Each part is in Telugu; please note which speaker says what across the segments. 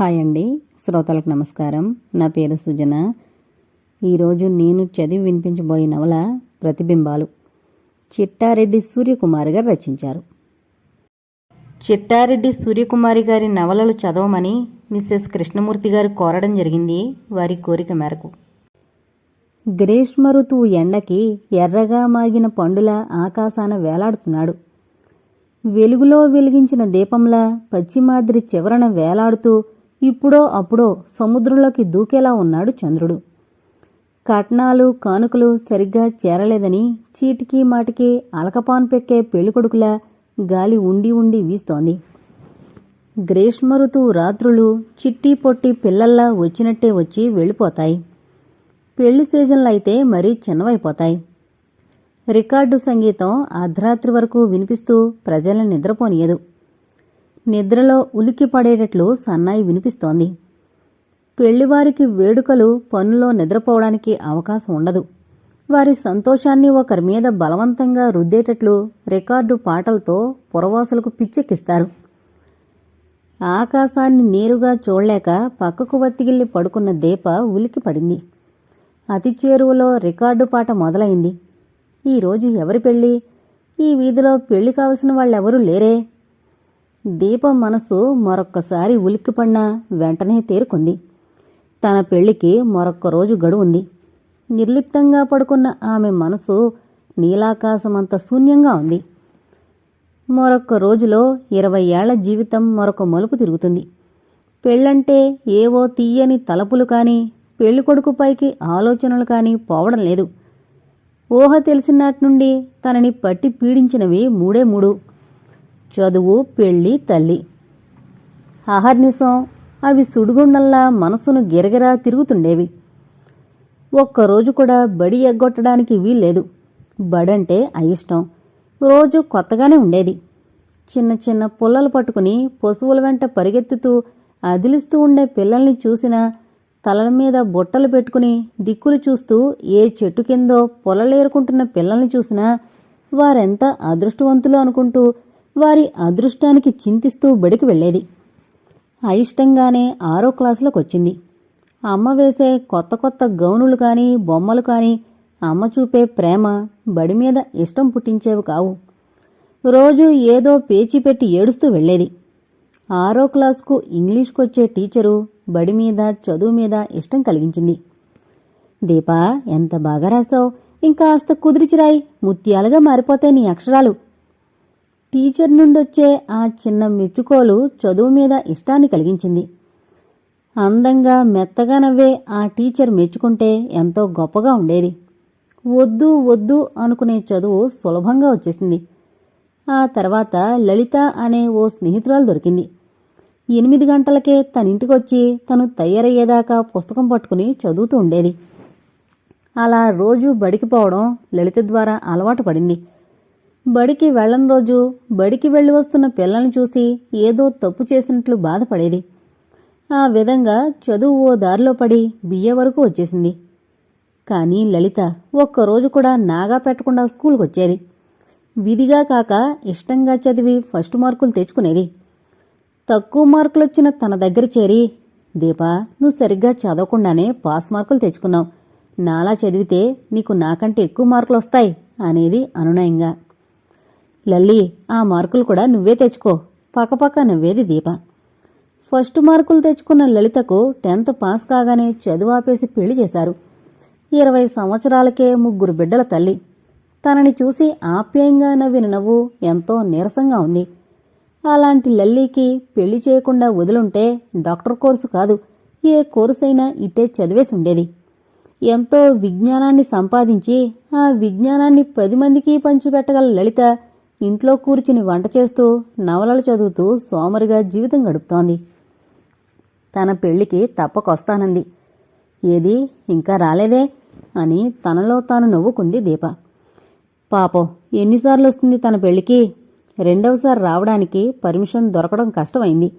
Speaker 1: హాయ్ అండి. శ్రోతలకు నమస్కారం. నా పేరు సుజన. ఈరోజు నేను చదివి వినిపించబోయే నవల ప్రతిబింబాలు. చిట్టారెడ్డి సూర్యకుమారి గారు రచించారు. చిట్టారెడ్డి సూర్యకుమారి గారి నవలలు చదవమని మిస్సెస్ కృష్ణమూర్తి గారు కోరడం జరిగింది వారి కోరిక మేరకు. గ్రీష్మ ఋతువు ఎండకి ఎర్రగా మాగిన పండుల ఆకాశాన వేలాడుతున్నాడు. వెలుగులో వెలిగించిన దీపంలా పశ్చిమాద్రి చివరన వేలాడుతూ ఇప్పుడో అప్పుడో సముద్రంలోకి దూకేలా ఉన్నాడు చంద్రుడు. కట్నాలు కానుకలు సరిగ్గా చేరలేదని చీటికి మాటికి అలకపాన్ పెక్కే పెళ్ళికొడుకులా గాలి ఉండి ఉండి వీస్తోంది. గ్రీష్మ ఋతువు రాత్రులు చిట్టి పొట్టి పిల్లల్లా వచ్చినట్టే వచ్చి వెళ్ళిపోతాయి. పెళ్ళి సీజన్లు అయితే మరీ చిన్నవైపోతాయి. రికార్డు సంగీతం అర్ధరాత్రి వరకు వినిపిస్తూ ప్రజలను నిద్రపోనీయదు. నిద్రలో ఉలికి పడేటట్లు సన్నాయి వినిపిస్తోంది. పెళ్ళివారికి వేడుకలు పనులో నిద్రపోవడానికి అవకాశం ఉండదు. వారి సంతోషాన్ని ఒకరి మీద బలవంతంగా రుద్దేటట్లు రికార్డు పాటలతో పురవాసులకు పిచ్చెక్కిస్తారు. ఆకాశాన్ని నేరుగా చూడలేక పక్కకు వత్తిగిల్లి పడుకున్న దీప ఉలికి పడింది. అతి చేరువలో రికార్డు పాట మొదలైంది. ఈరోజు ఎవరి పెళ్ళి ఈ వీధిలో పెళ్ళి కావలసిన వాళ్ళెవరూ లేరే? దీపం మనసు మరొక్కసారి ఉలిక్కిపడినా వెంటనే తేరుకుంది. తన పెళ్ళికి మరొక్క రోజు గడువుంది. నిర్లిప్తంగా పడుకున్న ఆమె మనసు నీలాకాశమంత శూన్యంగా ఉంది. మరొక్క రోజులో ఇరవై ఏళ్ళ జీవితం మరొక మలుపు తిరుగుతుంది. పెళ్ళంటే ఏవో తీయని తలపులు కానీ పెళ్ళికొడుకు పైకి ఆలోచనలు కానీ పోవడం లేదు. ఊహ తెలిసినట్టు నుండి తనని పట్టి పీడించినవి మూడే మూడు. చదువు పెళ్ళి తల్లి. అహర్నిశం అవి సుడిగుండంలా మనసును గిరగిరా తిరుగుతుండేవి. ఒక్కరోజు కూడా బడి ఎగ్గొట్టడానికి వీల్లేదు. బడంటే అయిష్టం. రోజు కొత్తగానే ఉండేది. చిన్న చిన్న పుల్లలు పట్టుకుని పశువుల వెంట పరిగెత్తుతూ అదిలిస్తూ ఉండే పిల్లల్ని చూసినా తలల మీద బుట్టలు పెట్టుకుని దిక్కులు చూస్తూ ఏ చెట్టు కిందో పొలలేరుకుంటున్న పిల్లల్ని చూసినా వారెంత అదృష్టవంతులు అనుకుంటూ వారి అదృష్టానికి చింతిస్తూ బడికి వెళ్ళేది. అయిష్టంగానే ఆరో క్లాసులోకి వచ్చింది అమ్మ వేసే కొత్త కొత్త గౌనులు కానీ బొమ్మలు కానీ అమ్మ చూపే ప్రేమ బడి మీద ఇష్టం పుట్టించేవి కావు. రోజు ఏదో పేచీ పెట్టి ఏడుస్తూ వెళ్ళేది. ఆరో క్లాస్కు ఇంగ్లీష్కొచ్చే టీచరు బడి మీద చదువు మీద ఇష్టం కలిగించింది. దీపా ఎంత బాగా రాసావు ఇంకాస్త కుదిరిచిరాయి ముత్యాలుగా మారిపోతాయి నీ అక్షరాలు. టీచర్ నుండొచ్చే ఆ చిన్న మెచ్చుకోలు చదువు మీద ఇష్టాన్ని కలిగించింది. అందంగా మెత్తగా నవ్వే ఆ టీచర్ మెచ్చుకుంటే ఎంతో గొప్పగా ఉండేది. వద్దు వద్దు అనుకునే చదువు సులభంగా వచ్చేసింది. ఆ తర్వాత లలిత అనే ఓ స్నేహితురాలు దొరికింది. ఎనిమిది గంటలకే తన ఇంటికొచ్చి తను తయారయ్యేదాకా పుస్తకం పట్టుకుని చదువుతూ ఉండేది. అలా రోజు బడికి పోవడం లలిత ద్వారా అలవాటు పడింది. బడికి వెళ్ళని రోజు బడికి వెళ్ళి వస్తున్న పిల్లల్ని చూసి ఏదో తప్పు చేసినట్లు బాధపడేది. ఆ విధంగా చదువు ఓ దారిలో పడి బిఏ వరకు వచ్చేసింది. కానీ లలిత ఒక్కరోజు కూడా నాగా పెట్టకుండా స్కూల్కి వచ్చేది. విధిగా కాక ఇష్టంగా చదివి ఫస్ట్ మార్కులు తెచ్చుకునేది. తక్కువ మార్కులొచ్చిన తన దగ్గర చేరి దీపా నువ్వు సరిగ్గా చదవకుండానే పాస్ మార్కులు తెచ్చుకున్నావు. నాలా చదివితే నీకు నాకంటే ఎక్కువ మార్కులు వస్తాయి అనేది అనునయంగా. లల్లి ఆ మార్కులు కూడా నువ్వే తెచ్చుకో. పక్కపక్క నవ్వేది దీప. ఫస్ట్ మార్కులు తెచ్చుకున్న లలితకు టెన్త్ పాస్ కాగానే చదువు ఆపేసి పెళ్ళి చేశారు. ఇరవై సంవత్సరాలకే ముగ్గురు బిడ్డల తల్లి. తనని చూసి ఆప్యాయంగా నవ్విన నవ్వు ఎంతో నీరసంగా ఉంది. అలాంటి లల్లీకి పెళ్ళి చేయకుండా వదులుంటే డాక్టర్ కోర్సు కాదు ఏ కోర్సైనా ఇట్టే చదివేసి ఉండేది. ఎంతో విజ్ఞానాన్ని సంపాదించి ఆ విజ్ఞానాన్ని పది మందికి పంచిపెట్టగల లలిత ఇంట్లో కూర్చుని వంట చేస్తూ నవలలు చదువుతూ సోమరిగా జీవితం గడుపుతోంది. తన పెళ్ళికి తప్పకొస్తానంది. ఏది ఇంకా రాలేదే అని తనలో తాను నవ్వుకుంది దీప. పాపం ఎన్నిసార్లు వస్తుంది తన పెళ్ళికి? రెండవసారి రావడానికి పర్మిషన్ దొరకడం కష్టమైంది.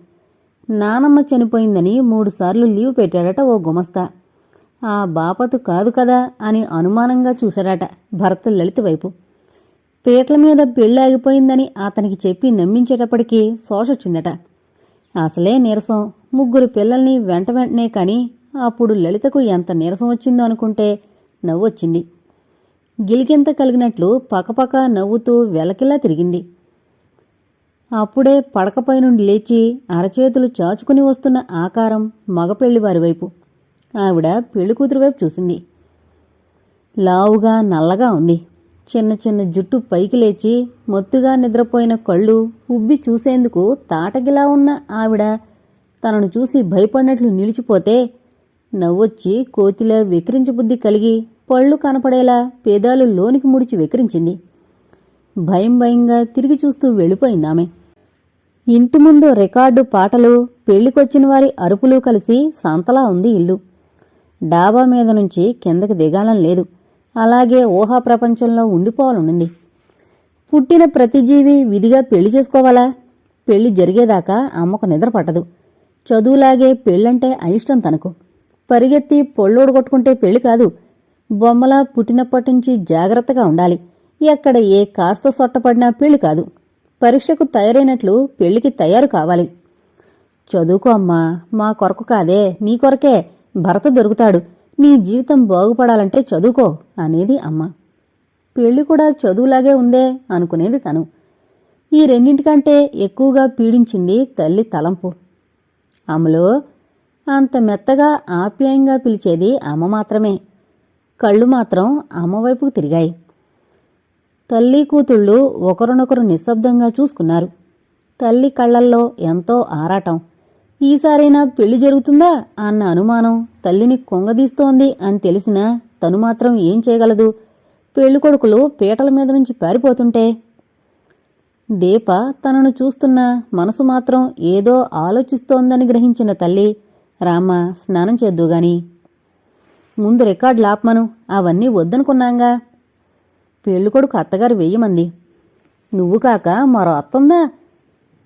Speaker 1: నానమ్మ చనిపోయిందని మూడుసార్లు లీవ్ పెట్టాడట ఓ గుమస్తా. ఆ బాపతు కాదు కదా అని అనుమానంగా చూశాడట భర్త లలిత వైపు. పీటల మీద పెళ్ళి ఆగిపోయిందని అతనికి చెప్పి నమ్మించేటప్పటికీ సోషొచ్చిందట అసలే నీరసం. ముగ్గురు పిల్లల్ని వెంట వెంటనే కని అప్పుడు లలితకు ఎంత నీరసం వచ్చిందో అనుకుంటే నవ్వొచ్చింది. గిలికింత కలిగినట్లు పకపక నవ్వుతూ వెలకిలా తిరిగింది. అప్పుడే పడకపై నుండి లేచి అరచేతులు చాచుకుని వస్తున్న ఆకారం మగపెళ్ళివారి వైపు. ఆవిడ పెళ్ళికూతురు వైపు చూసింది. లావుగా నల్లగా ఉంది. చిన్న చిన్న జుట్టు పైకి లేచి మొత్తుగా నిద్రపోయిన కళ్ళు ఉబ్బి చూసేందుకు తాటగిలా ఉన్న ఆవిడ. తనను చూసి భయపడినట్లు నిలిచిపోతే నవ్వొచ్చి కోతిలా వికరించబుద్ధి కలిగి పళ్ళు కనపడేలా పేదాలు లోనికి ముడిచి వికరించింది భయం భయంగా తిరిగి చూస్తూ వెళ్ళిపోయింది ఆమె. ఇంటి ముందు రికార్డు పాటలు పెళ్ళికొచ్చిన వారి అరుపులు కలిసి సంతలా ఉంది ఇల్లు. డాబా మీద నుంచి కిందకి దిగాలం లేదు. అలాగే ఊహా ప్రపంచంలో ఉండిపోవాలనుంది. పుట్టిన ప్రతి జీవి విధిగా పెళ్ళి చేసుకోవాలా? పెళ్ళి జరిగేదాకా అమ్మకు నిద్ర పట్టదు. చదువులాగే పెళ్ళంటే అయిష్టం తనకు. పరిగెత్తి పొళ్ళోడు కొట్టుకుంటే పెళ్ళి కాదు. బొమ్మలా పుట్టినప్పటి నుంచి జాగ్రత్తగా ఉండాలి. ఎక్కడ ఏ కాస్త సొట్టపడినా పెళ్ళి కాదు. పరీక్షకు తయారైనట్లు పెళ్ళికి తయారు కావాలి. చదువుకో అమ్మా మా కొరకు కాదే నీ కొరకే భర్త దొరుకుతాడు. నీ జీవితం బాగుపడాలంటే చదువుకో అనేది అమ్మ. పెళ్ళి కూడా చదువులాగే ఉందే అనుకునేది తను. ఈ రెండింటికంటే ఎక్కువగా పీడించింది తల్లి తలంపు. అమలో అంత మెత్తగా ఆప్యాయంగా పిలిచేది అమ్మ మాత్రమే. కళ్ళు మాత్రం అమ్మవైపుకు తిరిగాయి. తల్లి కూతుళ్ళు ఒకరినొకరు నిశ్శబ్దంగా చూసుకున్నారు. తల్లి కళ్ళల్లో ఎంతో ఆరాటం. ఈసారైనా పెళ్ళి జరుగుతుందా అన్న అనుమానం తల్లిని కొంగదీస్తోంది అని తెలిసినా తను మాత్రం ఏం చేయగలదు? పెళ్ళికొడుకులు పీటల మీద నుంచి పారిపోతుంటే దీప తనను చూస్తున్న మనసు మాత్రం ఏదో ఆలోచిస్తోందని గ్రహించిన తల్లి రామ్మ స్నానం చేద్దుగాని ముందు రికార్డు లాపమను అవన్నీ వద్దనుకున్నాంగా. పెళ్ళికొడుకు అత్తగారు వెయ్యమంది. నువ్వు కాక మరో అత్తుందా?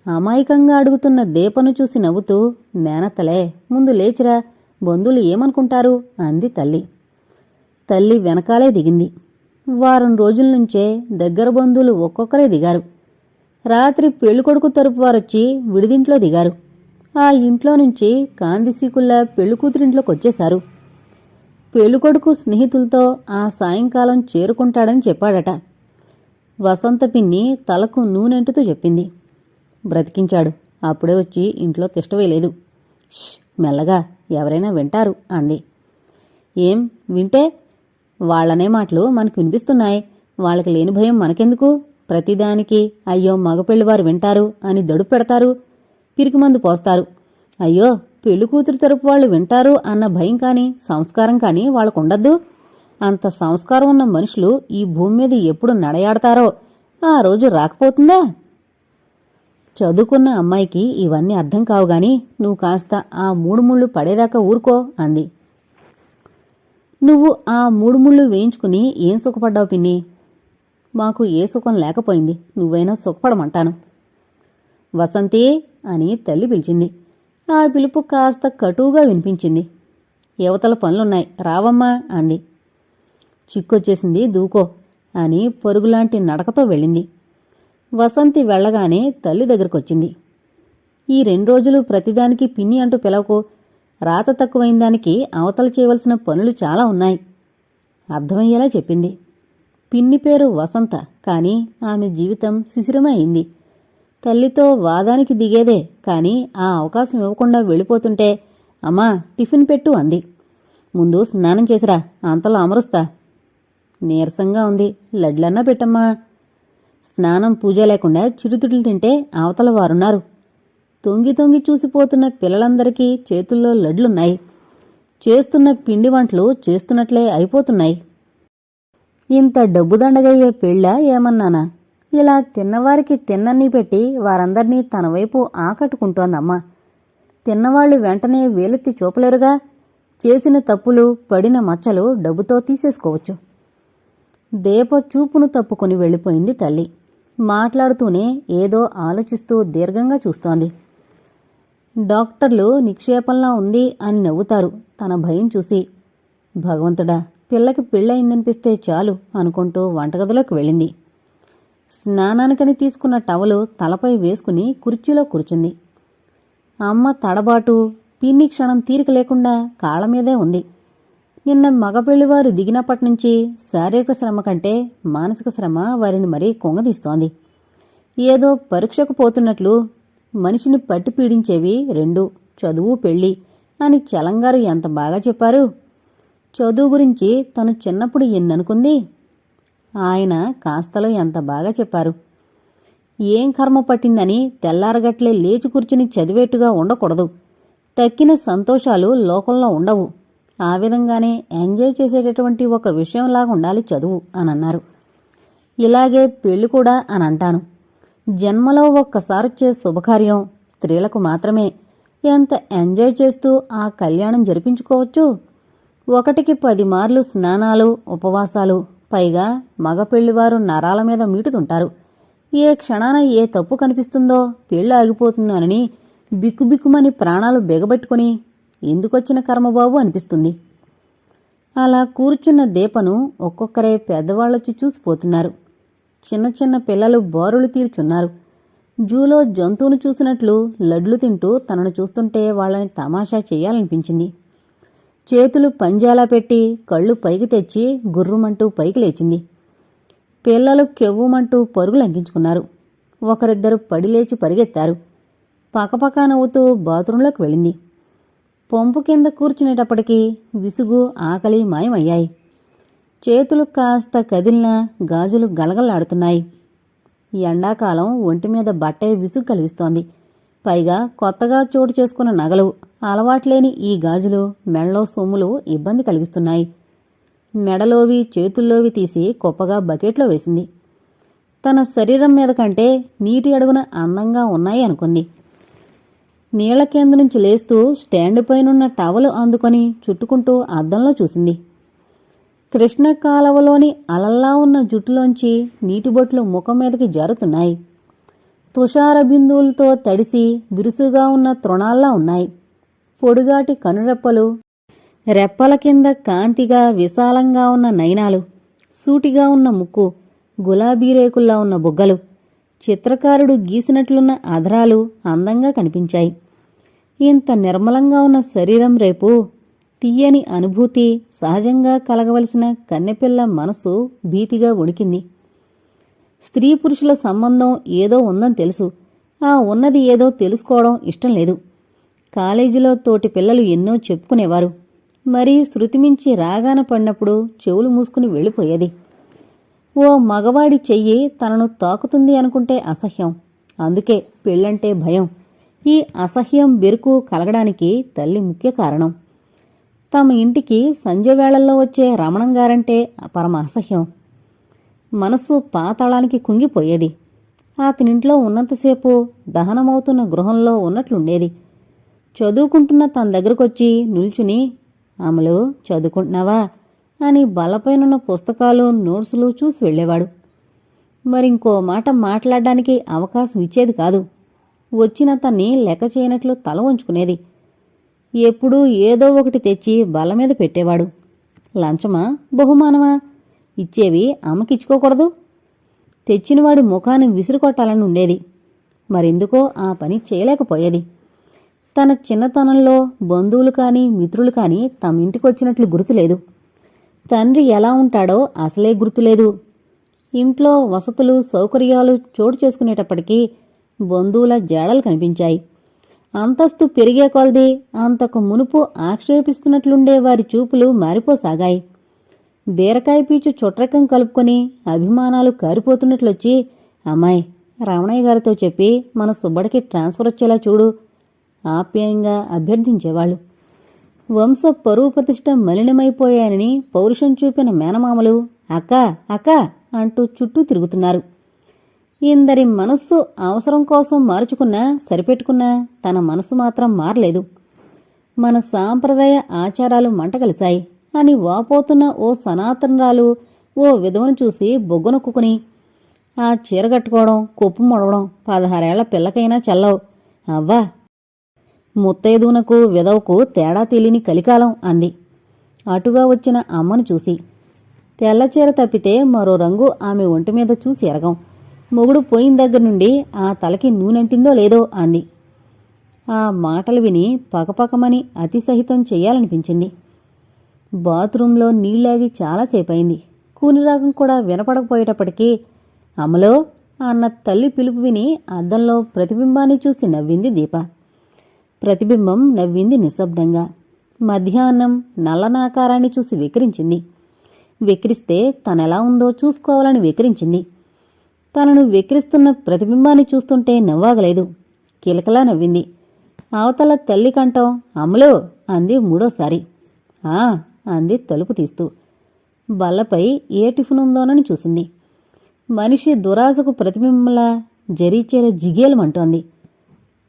Speaker 1: అమాయకంగా అడుగుతున్న దీపను చూసి నవ్వుతూ మేనత్తలే ముందు లేచిరా బంధువులు ఏమనుకుంటారు? అంది తల్లి. తల్లి వెనకాలే దిగింది. వారం రోజుల నుంచే దగ్గర బంధువులు ఒక్కొక్కరే దిగారు. రాత్రి పెళ్ళికొడుకు తరపు వారొచ్చి విడిదింట్లో దిగారు. ఆ ఇంట్లో నుంచి కాందిసీకుల్లా పెళ్ళికూతురింట్లోకి వచ్చేశారు పెళ్ళికొడుకు స్నేహితులతో ఆ సాయంకాలం చేరుకుంటాడని చెప్పాడట. వసంత పిన్ని తలకు నూనెంటుతూ చెప్పింది. బ్రతికించాడు. అప్పుడే వచ్చి ఇంట్లో తిష్టవేయలేదు ష్ మెల్లగా ఎవరైనా వింటారు అంది. ఏం? వింటే? వాళ్ళనే మాటలు మనకు వినిపిస్తున్నాయి. వాళ్ళకి లేని భయం మనకెందుకు? ప్రతిదానికి అయ్యో మగపెళ్ళివారు వింటారు అని దడుపు పెడతారు పిరికిమందు పోస్తారు. అయ్యో పెళ్ళి కూతురు తరపు వాళ్ళు వింటారు అన్న భయం కానీ సంస్కారం కానీ వాళ్ళకుండద్దు. అంత సంస్కారం ఉన్న మనుషులు ఈ భూమి మీద ఎప్పుడు నడయాడతారో ఆ రోజు రాకపోతుందా? చదువుకున్న అమ్మాయికి ఇవన్నీ అర్థం కావు గాని నువ్వు కాస్త ఆ మూడు ముళ్ళు పడేదాకా ఊరుకో అంది. నువ్వు ఆ మూడు ముళ్ళు వేయించుకుని ఏం సుఖపడ్డావు పిన్ని? మాకు ఏ సుఖం లేకపోయింది. నువ్వైనా సుఖపడమంటాను. వసంతి అని తల్లి పిలిచింది. ఆ పిలుపు కాస్త కటువుగా వినిపించింది. యువతల పనులున్నాయి. రావమ్మా అంది. చిక్కొచ్చేసింది దూకో అని పరుగులాంటి నడకతో వెళ్ళింది. వసంతి వెళ్ళగానే తల్లి దగ్గరకొచ్చింది. ఈ రెండు రోజులు ప్రతిదానికి పిన్ని అంటూ పిలవకు రాత తక్కువైన దానికి అవతల చేయవలసిన పనులు చాలా ఉన్నాయి. అర్థమయ్యేలా చెప్పింది. పిన్ని పేరు వసంత కానీ ఆమె జీవితం శిశిరమైంది అయింది. తల్లితో వాదానికి దిగేదే కానీ ఆ అవకాశం ఇవ్వకుండా వెళ్ళిపోతుంటే అమ్మా టిఫిన్ పెట్టు అంది. ముందు స్నానం చేసిరా అంతలో అమరుస్తా. నీరసంగా ఉంది. లడ్లన్నా పెట్టమ్మా. స్నానం పూజ లేకుండా చిరుతిళ్ళు తింటే అవతల వారున్నారు. తొంగి తొంగి చూసిపోతున్న పిల్లలందరికీ చేతుల్లో లడ్లున్నాయి. చేస్తున్న పిండి వంటలు చేస్తున్నట్లే అయిపోతున్నాయి. ఇంత డబ్బు దండగయ్యే పెళ్ళా ఏమన్నానా? ఇలా తిన్నవారికి తిన్నన్ని పెట్టి వారందరినీ తన వైపు ఆకట్టుకుంటోందమ్మా. తిన్నవాళ్ళు వెంటనే వేలెత్తి చూపలేరుగా. చేసిన తప్పులు పడిన మచ్చలు డబ్బుతో తీసేసుకోవచ్చు. దేప చూపును తప్పుకొని వెళ్ళిపోయింది తల్లి. మాట్లాడుతూనే ఏదో ఆలోచిస్తూ దీర్ఘంగా చూస్తోంది. డాక్టర్లు నిక్షేపంలా ఉంది అని నవ్వుతారు. తన భయం చూసి భగవంతుడా పిల్లకి పెళ్ళయిందనిపిస్తే చాలు అనుకుంటూ వంటగదిలోకి వెళ్ళింది. స్నానానికని తీసుకున్న టవలు తలపై వేసుకుని కుర్చీలో కూర్చుంది. అమ్మ తడబాటు పిన్ని క్షణం తీరిక లేకుండా కాళ్ళ మీదే ఉంది. నిన్న మగపెళ్ళివారు దిగినప్పటి నుంచి శారీరక శ్రమ కంటే మానసిక శ్రమ వారిని మరీ కొంగదీస్తోంది. ఏదో పరీక్షకు పోతున్నట్లు మనిషిని పట్టి పీడించేవి రెండు చదువు పెళ్ళి అని చలంగారు ఎంత బాగా చెప్పారు? చదువు గురించి తను చిన్నప్పుడు ఎన్ననుకుంది? ఆయన కాస్తలో ఎంత బాగా చెప్పారు? ఏం కర్మ పట్టిందని తెల్లారగట్లే లేచి కూర్చుని చదివేట్టుగా ఉండకూడదు. తక్కిన సంతోషాలు లోకంలో ఉండవు. ఆ విధంగానే ఎంజాయ్ చేసేటటువంటి ఒక విషయంలాగా ఉండాలి చదువు అని అన్నారు ఇలాగే పెళ్ళి కూడా అని అంటాను జన్మలో ఒక్కసారొచ్చే శుభకార్యం స్త్రీలకు మాత్రమే. ఎంత ఎంజాయ్ చేస్తూ ఆ కళ్యాణం జరిపించుకోవచ్చు? ఒకటికి పది మార్లు స్నానాలు ఉపవాసాలు పైగా మగపెళ్ళివారు నరాల మీద మీటుతుంటారు. ఏ క్షణాన ఏ తప్పు కనిపిస్తుందో పెళ్ళి ఆగిపోతుందోనని బిక్కుబిక్కుమని ప్రాణాలు బెగబెట్టుకుని ఎందుకొచ్చిన కర్మబాబు అనిపిస్తుంది. అలా కూర్చున్న దీపను ఒక్కొక్కరే పెద్దవాళ్ళొచ్చి చూసిపోతున్నారు. చిన్న చిన్న పిల్లలు బోరులు తీర్చున్నారు. జూలో జంతువును చూసినట్లు లడ్లు తింటూ తనను చూస్తుంటే వాళ్ళని తమాషా చేయాలనిపించింది. చేతులు పంజాలా పెట్టి కళ్ళు పైకి తెచ్చి గుర్రుమంటూ పైకి లేచింది. పిల్లలు కెవ్వుమంటూ పరుగులు అంకించుకున్నారు ఒకరిద్దరు పడిలేచి పరిగెత్తారు. పక్కపక్క నవ్వుతూ బాత్రూంలోకి వెళ్ళింది. పొంపు కింద కూర్చునేటప్పటికీ విసుగు ఆకలి మాయమయ్యాయి. చేతులు కాస్త కదిలినా గాజులు గలగలాడుతున్నాయి. ఎండాకాలం ఒంటి మీద బట్టే విసుగు కలిగిస్తోంది. పైగా కొత్తగా చోటు చేసుకున్న నగలు అలవాట్లేని ఈ గాజులు మెడలో సొమ్ములు ఇబ్బంది కలిగిస్తున్నాయి. మెడలోవి చేతుల్లోవి తీసి కుప్పగా బకెట్లో వేసింది. తన శరీరం మీద కంటే నీటి అడుగున అందంగా ఉన్నాయి అనుకుంది. నీళ్ళ కింద నుంచి లేస్తూ స్టాండ్ పైనున్న టవలు అందుకొని చుట్టుకుంటూ అద్దంలో చూసింది. కృష్ణ కాలవలోని అలల్లా ఉన్న జుట్టులోంచి నీటిబొట్లు ముఖం మీదకి జారుతున్నాయి. తుషార బిందువులతో తడిసి బిరుసుగా ఉన్న తృణాల్లా ఉన్నాయి. పొడుగాటి కనురెప్పలు రెప్పల కింద కాంతిగా విశాలంగా ఉన్న నయనాలు సూటిగా ఉన్న ముక్కు గులాబీ రేకుల్లా ఉన్న బుగ్గలు. చిత్రకారుడు గీసినట్లున్న అధరాలు అందంగా కనిపించాయి. ఇంత నిర్మలంగా ఉన్న శరీరం రేపు తీయని అనుభూతి సహజంగా కలగవలసిన కన్నెపిల్ల మనసు భీతిగా ఉడికింది. స్త్రీ పురుషుల సంబంధం ఏదో ఉందని తెలుసు. ఆ ఉన్నది ఏదో తెలుసుకోవడం ఇష్టం లేదు. కాలేజీలో తోటి పిల్లలు ఎన్నో చెప్పుకునేవారు. మరీ శృతిమించి రాగాన పడినప్పుడు చెవులు మూసుకుని వెళ్ళిపోయేది. ఓ మగవాడి చెయ్యి తనను తాకుతుంది అనుకుంటే అసహ్యం. అందుకే పెళ్ళంటే భయం. ఈ అసహ్యం బెరుకు కలగడానికి తల్లి ముఖ్య కారణం. తమ ఇంటికి సంధ్య వేళల్లో వచ్చే రమణం గారంటే పరమ అసహ్యం. మనస్సు పాతాళానికి కుంగిపోయేది. అతనింట్లో ఉన్నంతసేపు దహనమవుతున్న గృహంలో ఉన్నట్లుండేది. చదువుకుంటున్న తన దగ్గరకొచ్చి నిల్చుని అమలు చదువుకుంటున్నావా? అని బలపైనున్న పుస్తకాలు నోట్సులు చూసి వెళ్ళేవాడు. మరింకో మాట మాట్లాడడానికి అవకాశం ఇచ్చేది కాదు. వచ్చిన తన్ని లెక్క చేయనట్లు తల వంచుకునేది. ఎప్పుడూ ఏదో ఒకటి తెచ్చి బల మీద పెట్టేవాడు. లంచమా? బహుమానమా? ఇచ్చేవి అమ్మకిచ్చుకోకూడదు తెచ్చినవాడి ముఖాన్ని విసిరుకొట్టాలని ఉండేది. మరెందుకో ఆ పని చేయలేకపోయేది. తన చిన్నతనంలో బంధువులు కానీ మిత్రులు కానీ తమ ఇంటికొచ్చినట్లు గుర్తులేదు. తండ్రి ఎలా ఉంటాడో అసలే గుర్తులేదు. ఇంట్లో వసతులు సౌకర్యాలు చోటు చేసుకునేటప్పటికీ బంధువుల జాడలు కనిపించాయి. అంతస్తు పెరిగే కొలది అంతకు మునుపు ఆక్షేపిస్తున్నట్లుండే వారి చూపులు మారిపోసాగాయి. బీరకాయ పీచు చుట్రకం కలుపుకొని అభిమానాలు కారిపోతున్నట్లొచ్చి అమ్మాయి రమణయ్య గారితో చెప్పి మన సుబ్బడికి ట్రాన్స్ఫర్ వచ్చేలా చూడు ఆప్యాయంగా అభ్యర్థించేవాళ్ళు. వంశ పరువు ప్రతిష్ట మలినమైపోయానని పౌరుషం చూపిన మేనమామలు అక్క అక్క అంటూ చుట్టూ తిరుగుతున్నారు. ఇందరి మనస్సు అవసరం కోసం మార్చుకున్నా సరిపెట్టుకున్నా తన మనసు మాత్రం మారలేదు. మన సాంప్రదాయ ఆచారాలు మంటగలిశాయి. అని వాపోతున్న ఓ సనాతనరాలు ఓ విధవను చూసి బొగ్గునొక్కుని ఆ చీర కట్టుకోవడం కొప్పు మొడవడం పదహారేళ్ళ పిల్లకైనా చల్లవు. అవ్వా ముత్తైదునకు విధవకు తేడా తెలియని కలికాలం అంది. అటుగా వచ్చిన అమ్మను చూసి తెల్లచీర తప్పితే మరో రంగు ఆమె ఒంటి మీద చూసి ఎరగం. మొగుడు పోయిన దగ్గర నుండి ఆ తలకి నూనెంటిందో లేదో అంది. ఆ మాటలు విని పకపకమని అతిసహితం చెయ్యాలనిపించింది బాత్రూంలో నీళ్ళాగి చాలాసేపయింది కూనిరాగం కూడా వినపడకపోయేటప్పటికీ అమలో అన్న తల్లి పిలుపు విని అద్దంలో ప్రతిబింబాన్ని చూసి నవ్వింది దీప. ప్రతిబింబం నవ్వింది నిశ్శబ్దంగా. మధ్యాహ్నం నల్లనాకారాన్ని చూసి వెకిరించింది వెకిరిస్తే తనెలా ఉందో చూసుకోవాలని వెకిరించింది తనను వెక్కిరిస్తున్న ప్రతిబింబాన్ని చూస్తుంటే నవ్వాగలేదు. కిలకలా నవ్వింది. అవతల తల్లి కంఠం అమలో అంది మూడోసారి. ఆ! అంది తలుపు తీస్తూ. బల్లపై ఏ టిఫిన్ ఉందోనని చూసింది. మనిషి దురాశకు ప్రతిబింబంలా జరీచేల జిగేలమంటోంది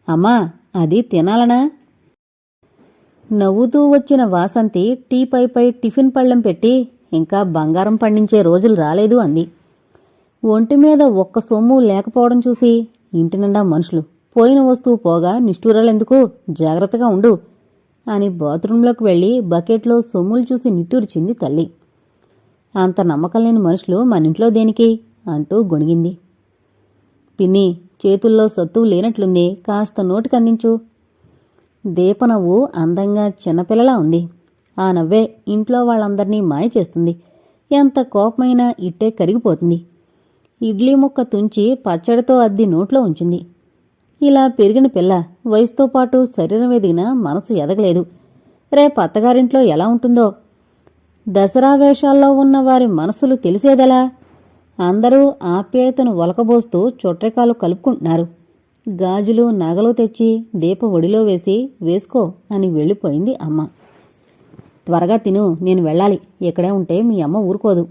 Speaker 1: అమ్మా! అది తినాలనా? నవ్వుతూ వచ్చిన వాసంతి టీ పైపై టిఫిన్ పళ్ళెం పెట్టి ఇంకా బంగారం పండించే రోజులు రాలేదు అంది. ఒంటి మీద ఒక్క సొమ్ము లేకపోవడం చూసి ఇంటి నిండా మనుషులు పోయిన వస్తువు పోగా నిష్ఠూరాలెందుకు జాగ్రత్తగా ఉండు అని బాత్రూంలోకి వెళ్ళి బకెట్లో సొమ్ములు చూసి నిట్టూర్చింది తల్లి. అంత నమ్మకం లేని మనుషులు మన ఇంట్లో దేనికి? అంటూ గొణిగింది. పిన్ని చేతుల్లో సత్తువు లేనట్లుంది. కాస్త నోటికందించు. దీపనవ్వు అందంగా చిన్నపిల్లలా ఉంది. ఆ నవ్వే ఇంట్లో వాళ్ళందరినీ మాయ చేస్తుంది. ఎంత కోపమైనా ఇట్టే కరిగిపోతుంది. ఇడ్లీ ముక్క తుంచి పచ్చడితో అద్ది నోట్లో ఉంచింది. ఇలా పెరిగిన పిల్ల వయసుతో పాటు శరీరం ఎదిగిన మనసు ఎదగలేదు. రేపు అత్తగారింట్లో ఎలా ఉంటుందో? దసరా వేషాల్లో ఉన్న వారి మనసులు తెలిసేదెలా? అందరూ ఆప్యాయతను ఒలకబోస్తూ చొట్రెకాలు కలుపుకుంటున్నారు. గాజులు నగలు తెచ్చి దీప ఒడిలో వేసి వేసుకో అని వెళ్ళిపోయింది అమ్మ. త్వరగా తిను నేను వెళ్ళాలి. ఇక్కడే ఉంటే మీ అమ్మ ఊరుకోదు.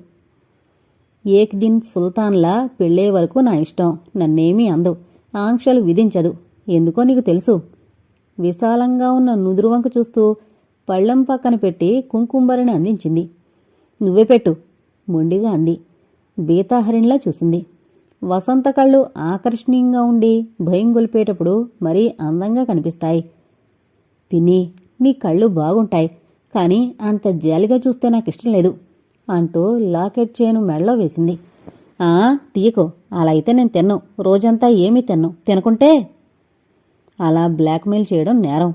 Speaker 1: ఏక్ దిన్ సుల్తాన్లా పెళ్ళే వరకు నా ఇష్టం. నన్నేమీ అందు ఆంక్షలు విధించదు. ఎందుకో నీకు తెలుసు. విశాలంగా ఉన్న నుదురువంక చూస్తూ పళ్ళెం పక్కన పెట్టి కుంకుంబరిని అందించింది. నువ్వే పెట్టు మొండిగా అంది. బీతాహరిణిలా చూసింది. వసంత కళ్ళు ఆకర్షణీయంగా ఉండి భయం గొలిపేటప్పుడు మరీ అందంగా కనిపిస్తాయి. పిన్ని నీ కళ్ళు బాగుంటాయి కానీ అంత జాలిగా చూస్తే నాకు ఇష్టం లేదు అంటూ లాకెట్ చేను మెడలో వేసింది. ఆ తీయకు అలా అయితే నేను తిన్ను రోజంతా ఏమీ తిన్ను తినకుంటే? అలా బ్లాక్మెయిల్ చేయడం నేరం.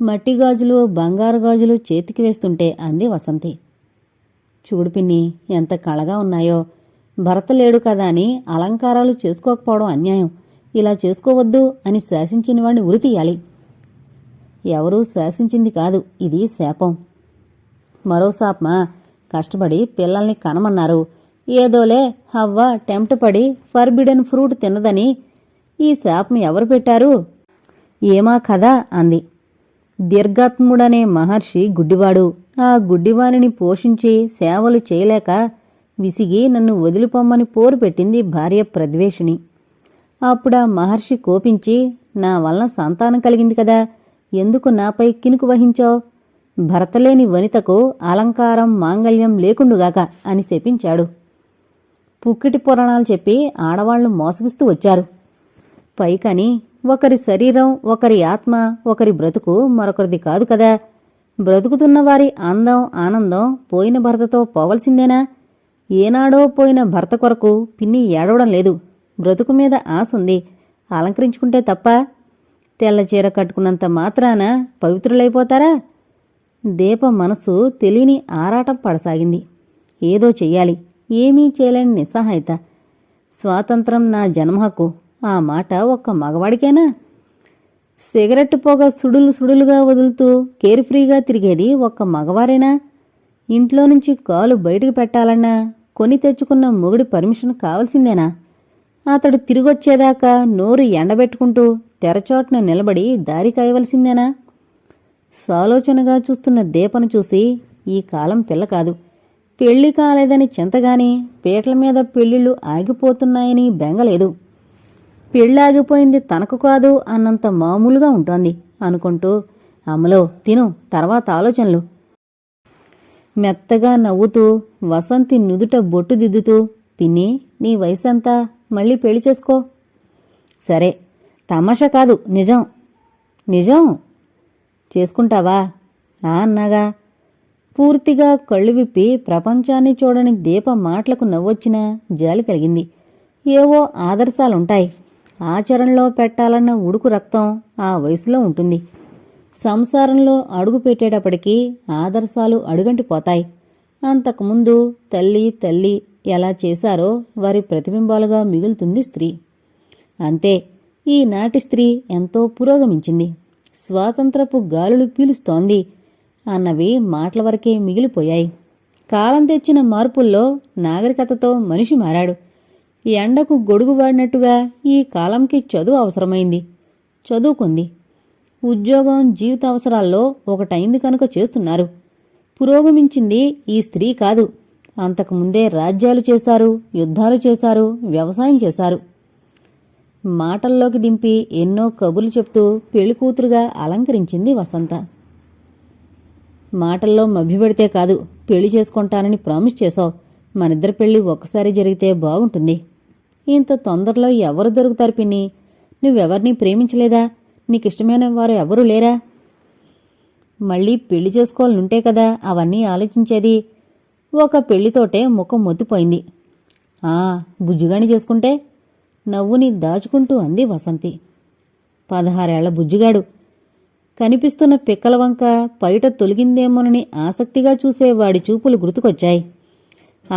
Speaker 1: మట్టి గాజులు బంగారు గాజులు చేతికి వేస్తుంటే అంది వసంతి. చూడు పిన్ని ఎంత కళగా ఉన్నాయో భర్త లేడు కదా అని అలంకారాలు చేసుకోకపోవడం అన్యాయం. ఇలా చేసుకోవద్దు అని శాసించిన వాడిని ఉరితీయాలి ఎవరూ శాసించింది కాదు ఇది శాపం. మరో శాపమా? కష్టపడి పిల్లల్ని కనమన్నారు. ఏదోలే హవ్వ టెంప్ట్ పడి ఫర్బిడెన్ ఫ్రూట్ తిన్నదని ఈ శాపం ఎవరు పెట్టారు? ఏమా కదా అంది. దీర్ఘాత్ముడనే మహర్షి గుడ్డివాడు. ఆ గుడ్డివానిని పోషించి సేవలు చేయలేక విసిగి నన్ను వదిలిపోమ్మని పోరు పెట్టింది భార్య ప్రద్వేషిణి. అప్పుడా మహర్షి కోపించి నా వలన సంతానం కలిగింది కదా ఎందుకు నాపై కినుకు వహించావు? భర్తలేని వనితకు అలంకారం మాంగల్యం లేకుండుగాక అని శపించాడు. పుక్కిటి పురాణాలు చెప్పి ఆడవాళ్ళు మోసగిస్తూ వచ్చారు. పైకని ఒకరి శరీరం ఒకరి ఆత్మ ఒకరి బ్రతుకు మరొకరిది కాదు కదా. బ్రతుకుతున్న వారి అందం ఆనందం పోయిన భర్తతో పోవలసిందేనా? ఏనాడో పోయిన భర్త కొరకు పిన్ని ఏడవడం లేదు. బ్రతుకు మీద ఆసుంది అలంకరించుకుంటే తప్ప తెల్ల చీర కట్టుకున్నంత మాత్రాన పవిత్రులైపోతారా? దీప మనసు తెలియని ఆరాటం పడసాగింది. ఏదో చెయ్యాలి. ఏమీ చేయలేని నిస్సహాయత. స్వాతంత్రం నా జన్మహక్కు ఆ మాట ఒక్క మగవాడికేనా? సిగరెట్ పొగ సుడులు సుడులుగా వదులుతూ కేర్ఫ్రీగా తిరిగేది ఒక్క మగవారేనా? ఇంట్లో నుంచి కాలు బయటకు పెట్టాలన్నా కొని తెచ్చుకున్న మొగుడి పర్మిషన్ కావాల్సిందేనా? అతడు తిరిగొచ్చేదాకా నోరు ఎండబెట్టుకుంటూ తెరచోట్న నిలబడి దారి కాయవలసిందేనా? సాలోచనగా చూస్తున్న దీపను చూసి ఈ కాలం పిల్ల కాదు. పెళ్ళి కాలేదని చింతగాని పీటల మీద పెళ్ళిళ్ళు ఆగిపోతున్నాయని బెంగలేదు. పెళ్ళాగిపోయింది తనకు కాదు అన్నంత మామూలుగా ఉంటోంది అనుకుంటూ అమ్మలో తిను తర్వాత ఆలోచనలు. మెత్తగా నవ్వుతూ వసంతి నుదుట బొట్టు దిద్దుతూ పిన్ని నీ వయసంతా మళ్ళీ పెళ్ళి చేసుకో. సరే తమాషా కాదు నిజం. నిజం? చేసుకుంటావా? ఆ అన్నాగా. పూర్తిగా కళ్ళు విప్పి ప్రపంచాన్ని చూడని దీప మాటలకు నవ్వొచ్చినా జాలి కలిగింది. ఏవో ఆదర్శాలుంటాయి. ఆచరణలో పెట్టాలన్న ఉడుకు రక్తం ఆ వయసులో ఉంటుంది. సంసారంలో అడుగు పెట్టేటప్పటికీ ఆదర్శాలు అడుగంటిపోతాయి అంతకుముందు తల్లి తల్లి ఎలా చేశారో వారి ప్రతిబింబాలుగా మిగులుతుంది స్త్రీ. అంతే ఈనాటి స్త్రీ ఎంతో పురోగమించింది. స్వాతంత్రపు గాలులు పీలుస్తోంది అన్నవి మాటల వరకే మిగిలిపోయాయి. కాలం తెచ్చిన మార్పుల్లో నాగరికతతో మనిషి మారాడు. ఎండకు గొడుగువాడినట్టుగా ఈ కాలంకి చదువు అవసరమైంది. చదువుకుంది. ఉద్యోగం జీవిత అవసరాల్లో ఒకటైంది కనుక చేస్తున్నారు. పురోగమించింది ఈ స్త్రీ కాదు. అంతకుముందే రాజ్యాలు చేశారు యుద్ధాలు చేశారు వ్యవసాయం చేశారు. మాటల్లోకి దింపి ఎన్నో కబుర్లు చెప్తూ పెళ్ళికూతురుగా అలంకరించింది వసంత. మాటల్లో మభ్యపెడితే కాదు పెళ్ళి చేసుకుంటానని ప్రామిస్ చేశావు. మనిద్దరి పెళ్ళి ఒక్కసారి జరిగితే బాగుంటుంది. ఇంత తొందరలో ఎవరు దొరుకుతారు పిన్ని? నువ్వెవర్నీ ప్రేమించలేదా? నీకిష్టమైన వారు ఎవరూ లేరా? మళ్ళీ పెళ్ళి చేసుకోవాలనుంటే కదా అవన్నీ ఆలోచించేది. ఒక పెళ్ళితోటే ముఖం మొత్తిపోయింది. ఆ బుజ్జుగాని చేసుకుంటే నవ్వుని దాచుకుంటూ అంది వసంతి. పదహారేళ్ళ బుజ్జుగాడు. కనిపిస్తున్న పిక్కల వంక పైట తొలగిందేమోనని ఆసక్తిగా చూసే వాడి చూపులు గుర్తుకొచ్చాయి.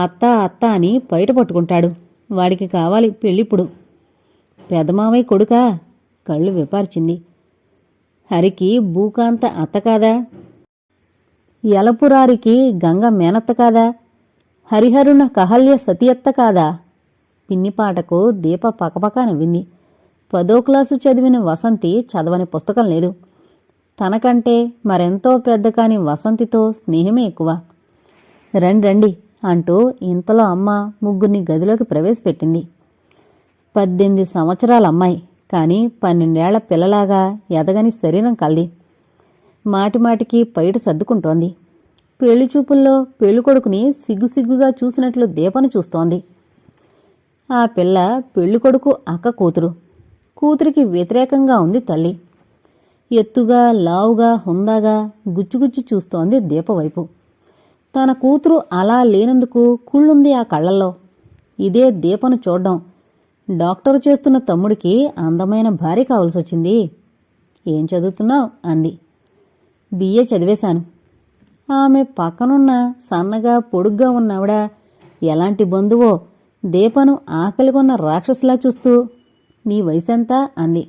Speaker 1: అత్త అత్త అని పైట పట్టుకుంటాడు. వాడికి కావాలి పెళ్ళిప్పుడు. పెదమామయ్య కొడుకా? కళ్ళు విపార్చింది. హరికి భూకాంత అత్త కాదా? ఎలపురారికి గంగ మేనత్త కాదా? హరిహరుణ కహల్య సతియత్త కాదా? పిన్నిపాటకు దీప పకపక నవ్వింది. పదో క్లాసు చదివిన వసంతి చదవని పుస్తకం లేదు. తనకంటే మరెంతో పెద్ద కాని వసంతితో స్నేహమే ఎక్కువ. రండి రండి అంటూ ఇంతలో అమ్మ ముగ్గురిని గదిలోకి ప్రవేశపెట్టింది. పద్దెనిమిది సంవత్సరాల అమ్మాయి. కానీ పన్నెండేళ్ళ పిల్లలాగా ఎదగని శరీరం కలది. మాటిమాటికి పైట సర్దుకుంటోంది. పెళ్ళి చూపుల్లో పెళ్ళికొడుకుని సిగ్గుసిగ్గుగా చూసినట్లు దీపను చూస్తోంది. ఆ పిల్ల పెళ్ళికొడుకు అక్క కూతురు. కూతురికి వ్యతిరేకంగా ఉంది తల్లి. ఎత్తుగా లావుగా హుందాగా గుచ్చుగుచ్చి చూస్తోంది దీపవైపు తన కూతురు అలా లేనందుకు కుళ్ళుంది ఆ కళ్ళల్లో. ఇదే దీపను చూడ్డం. డాక్టర్ చేస్తున్న తమ్ముడికి అందమైన భార్య కావలసొచ్చింది. ఏం చదువుతున్నావు? అంది. బిఏ చదివేశాను. ఆమె పక్కనున్న సన్నగా పొడుగ్గా ఉన్నావిడ ఎలాంటి బంధువో దీపను ఆకలిగొన్న రాక్షసులా చూస్తూ నీ వయసెంత? అంది.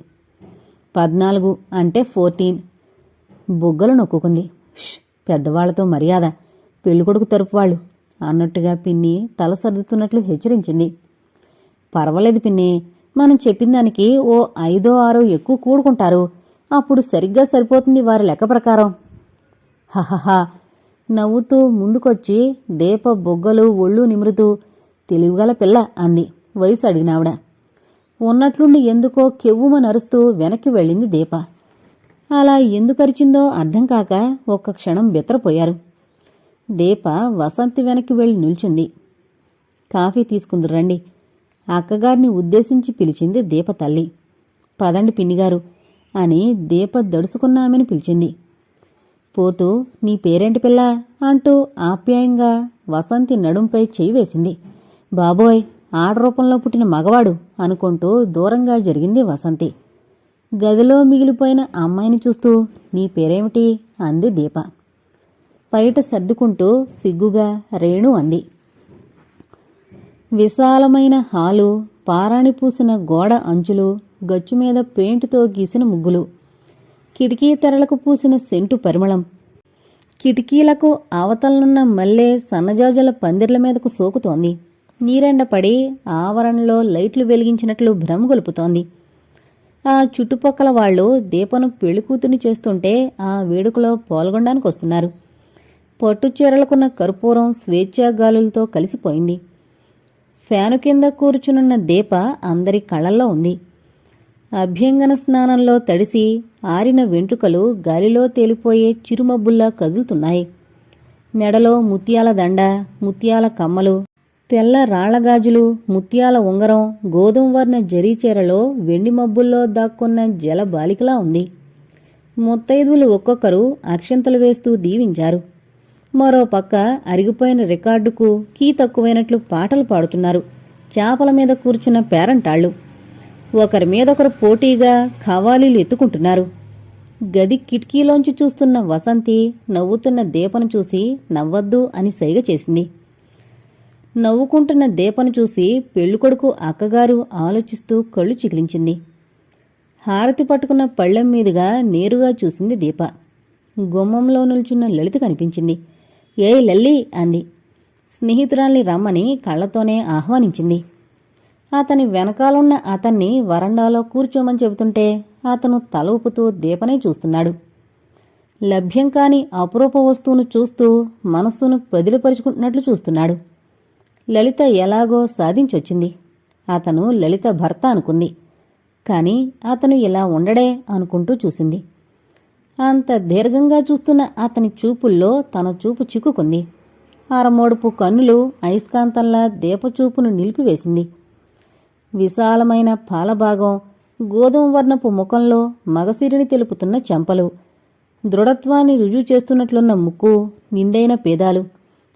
Speaker 1: పద్నాలుగు అంటే ఫోర్టీన్. బుగ్గలు నొక్కుంది పెద్దవాళ్ళతో మర్యాద. పెళ్ళికొడుకు తరపు వాళ్ళు అన్నట్టుగా పిన్ని తల సర్దుతున్నట్లు హెచ్చరించింది. పర్వాలేదు పిన్ని. మనం చెప్పిన దానికి ఓ ఐదో ఆరో ఎక్కువ కూడుకుంటారు. అప్పుడు సరిగ్గా సరిపోతుంది వారి లెక్క ప్రకారం. హహహా. నవ్వుతూ ముందుకొచ్చి దీప బొగ్గలు ఒళ్ళు నిమురుతూ తెలివిగల పిల్ల అంది. వయసు అడిగినావిడ. ఉన్నట్లుండి ఎందుకో కెవ్వుమని అరుస్తూ వెనక్కి వెళ్ళింది దీప. అలా ఎందుకరిచిందో అర్థం కాక ఒక్క క్షణం బెత్తరపోయారు. దీప వసంతి వెనక్కి వెళ్ళి నిల్చుంది. కాఫీ తీసుకుందురు రండి. అక్కగారిని ఉద్దేశించి పిలిచింది దీప తల్లి. పదండి పిన్నిగారు అని దీప దడుసుకున్న ఆమెను పిలిచింది. పోతూ నీ పేరేంటి పిల్ల? అంటూ ఆప్యాయంగా వసంతి నడుంపై చేయి వేసింది. బాబోయ్ ఆడ రూపంలో పుట్టిన మగవాడు అనుకుంటూ దూరంగా జరిగింది వసంతి. గదిలో మిగిలిపోయిన అమ్మాయిని చూస్తూ నీ పేరేమిటి? అంది దీప. బయట సర్దుకుంటూ సిగ్గుగా రేణు అంది. విశాలమైన హాలు పారాణిపూసిన గోడ అంచులు గచ్చు మీద గీసిన ముగ్గులు. కిటికీ తెరలకు పూసిన సెంటు పరిమళం. కిటికీలకు అవతలనున్న మల్లె సన్నజాజుల పందిర్ల మీదకు సోకుతోంది. నీరెండపడి ఆవరణలో లైట్లు వెలిగించినట్లు భ్రమ గొలుపుతోంది. ఆ చుట్టుపక్కల వాళ్ళు దీపను పెళ్ళికూతుని చేస్తుంటే ఆ వేడుకలో పాల్గొనడానికి వస్తున్నారు పట్టు చీరలకున్న కర్పూరం స్వేచ్ఛాగాలులతో కలిసిపోయింది. ఫ్యాను కింద కూర్చునున్న దీప అందరి కళ్ళల్లో ఉంది. అభ్యంగన స్నానంలో తడిసి ఆరిన వెంట్రుకలు గాలిలో తేలిపోయే చిరుమబ్బుల్లా కదులుతున్నాయి. మెడలో ముత్యాల దండ ముత్యాల కమ్మలు తెల్ల రాళ్ళగాజులు ముత్యాల ఉంగరం గోధుమ వర్ణ జరీచీరలో వెండి మబ్బుల్లో దాక్కున్న జల బాలికలా ఉంది. ముత్తైదువులు ఒక్కొక్కరు అక్షంతలు వేస్తూ దీవించారు. మరో పక్క అరిగిపోయిన రికార్డుకు కీ తక్కువైనట్లు పాటలు పాడుతున్నారు. చేపల మీద కూర్చున్న పేరంటాళ్ళు. ఒకరి మీదొకరు పోటీగా ఖవాలీలు ఎత్తుకుంటున్నారు. గది కిటికీలోంచి చూస్తున్న వసంతి నవ్వుతున్న దీపను చూసి నవ్వద్దు అని సైగ చేసింది. నవ్వుకుంటున్న దీపను చూసి పెళ్ళికొడుకు అక్కగారు ఆలోచిస్తూ కళ్ళు చికిలించింది హారతి పట్టుకున్న పళ్ళెం మీదుగా నేరుగా చూసింది దీప. గుమ్మంలో నిల్చున్న లలిత కనిపించింది. ఏ లల్లి అంది. స్నేహితురాల్ని రమ్మని కళ్ళతోనే ఆహ్వానించింది. అతని వెనకాలన్న అతన్ని వరండాలో కూర్చోమని చెబుతుంటే అతను తల ఊపుతూ దీపనే చూస్తున్నాడు. లభ్యం కాని అపురూప వస్తువును చూస్తూ మనస్సును పదిలిపరుచుకుంటున్నట్లు చూస్తున్నాడు. లలిత ఎలాగో సాధించొచ్చింది. అతను లలిత భర్త అనుకుంది. కానీ అతను ఇలా ఉండడే అనుకుంటూ చూసింది. అంత దీర్ఘంగా చూస్తున్న అతని చూపుల్లో తన చూపు చిక్కుకుంది. అరమోడుపు కన్నులు అయస్కాంతంలా దీపచూపును నిలిపివేసింది. విశాలమైన పాలభాగం గోధుమ వర్ణపు ముఖంలో మగసిరిని తెలుపుతున్న చెంపలు దృఢత్వాన్ని రుజువు చేస్తున్నట్లున్న ముక్కు నిండైన పేదాలు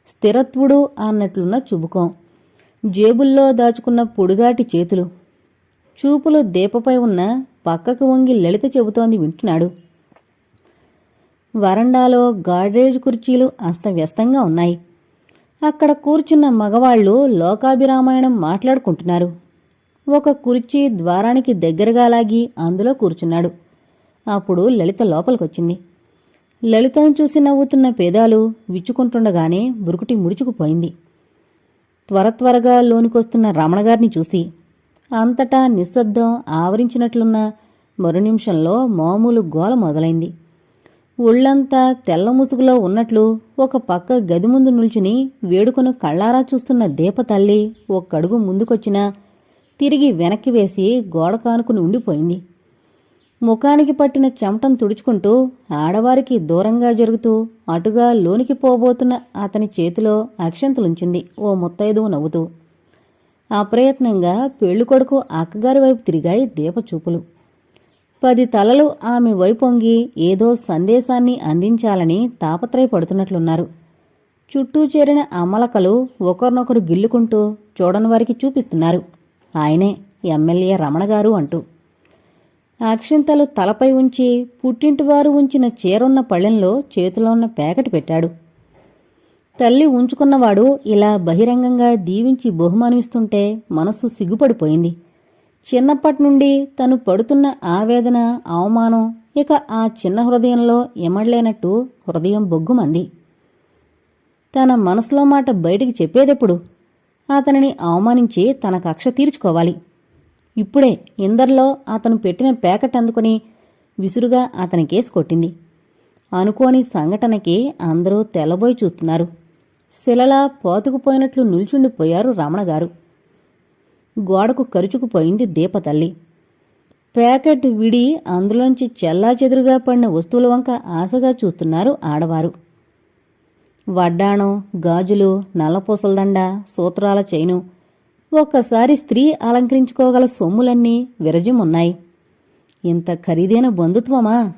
Speaker 1: స్థిరత్వుడు అన్నట్లున్న చుబుకం జేబుల్లో దాచుకున్న పొడుగాటి చేతులు. చూపులు దీపపై ఉన్న పక్కకు వంగి లలిత చెబుతోంది వింటున్నాడు. వరండాలో గాడ్రేజ్ కుర్చీలు అస్తవ్యస్తంగా ఉన్నాయి. అక్కడ కూర్చున్న మగవాళ్ళు లోకాభిరామాయణం మాట్లాడుకుంటున్నారు. ఒక కుర్చీ ద్వారానికి దగ్గరగా లాగి అందులో కూర్చున్నాడు. అప్పుడు లలిత లోపలికొచ్చింది. లలితను చూసి నవ్వుతున్న పేదాలు విచ్చుకుంటుండగానే బురుకుటి ముడుచుకుపోయింది. త్వర త్వరగా లోనికొస్తున్న రమణగారిని చూసి అంతటా నిశ్శబ్దం ఆవరించినట్లున్న మరు నిమిషంలో మామూలు గోల మొదలైంది. ఒళ్ళంతా తెల్ల ముసుగులో ఉన్నట్లు ఒక పక్క గది ముందు నిల్చుని వేడుకను కళ్ళారా చూస్తున్న దీపతల్లి ఒక్కడుగు ముందుకొచ్చినా తిరిగి వెనక్కి వేసి గోడ కానుకుని ఉండిపోయింది. ముఖానికి పట్టిన చెమటం తుడుచుకుంటూ ఆడవారికి దూరంగా జరుగుతూ అటుగా లోనికి పోబోతున్న అతని చేతిలో అక్షంతలుంచింది ఓ ముత్తైదువు నవ్వుతూ. అప్రయత్నంగా పెళ్ళికొడుకు అక్కగారి వైపు తిరిగాయి దీపచూపులు పది తలలు ఆమె వైపొంగి ఏదో సందేశాన్ని అందించాలని తాపత్రయపడుతున్నట్లున్నారు. చుట్టూ చేరిన అమలకలు ఒకరినొకరు గిల్లుకుంటూ చూడని వారికి చూపిస్తున్నారు. ఆయనే ఎమ్మెల్యే రమణగారు అంటూ. అక్షింతలు తలపై ఉంచి పుట్టింటివారు ఉంచిన చీరున్న పళ్ళెంలో చేతిలో ఉన్న ప్యాకెట్ పెట్టాడు. తల్లి ఉంచుకున్నవాడు ఇలా బహిరంగంగా దీవించి బహుమానమిస్తుంటే మనస్సు సిగ్గుపడిపోయింది. చిన్నప్పటి నుండి తను పడుతున్న ఆవేదన అవమానం ఇక ఆ చిన్న హృదయంలో ఎమడలేనట్టు హృదయం బొగ్గుమంది. తన మనసులో మాట బయటికి చెప్పేదెప్పుడు? అతనిని అవమానించి తన కక్ష తీర్చుకోవాలి. ఇప్పుడే ఇందర్లో అతను పెట్టిన ప్యాకెట్ అందుకుని విసురుగా అతని కేసు కొట్టింది. అనుకోని సంఘటనకి అందరూ తెల్లబోయి చూస్తున్నారు. శిలలా పోతుకుపోయినట్లు నిల్చుండిపోయారు రమణగారు గోడకు కరుచుకుపోయింది దీపతల్లి ప్యాకెట్ విడి అందులోంచి చెల్లాచెదురుగా పడిన వస్తువుల వంక ఆశగా చూస్తున్నారు ఆడవారు. వడ్డాణం గాజులు నల్లపూసలదండ సూత్రాల చైను ఒక్కసారి స్త్రీ అలంకరించుకోగల సొమ్ములన్నీ విరజిమున్నాయి. ఇంత ఖరీదైన బంధుత్వమా?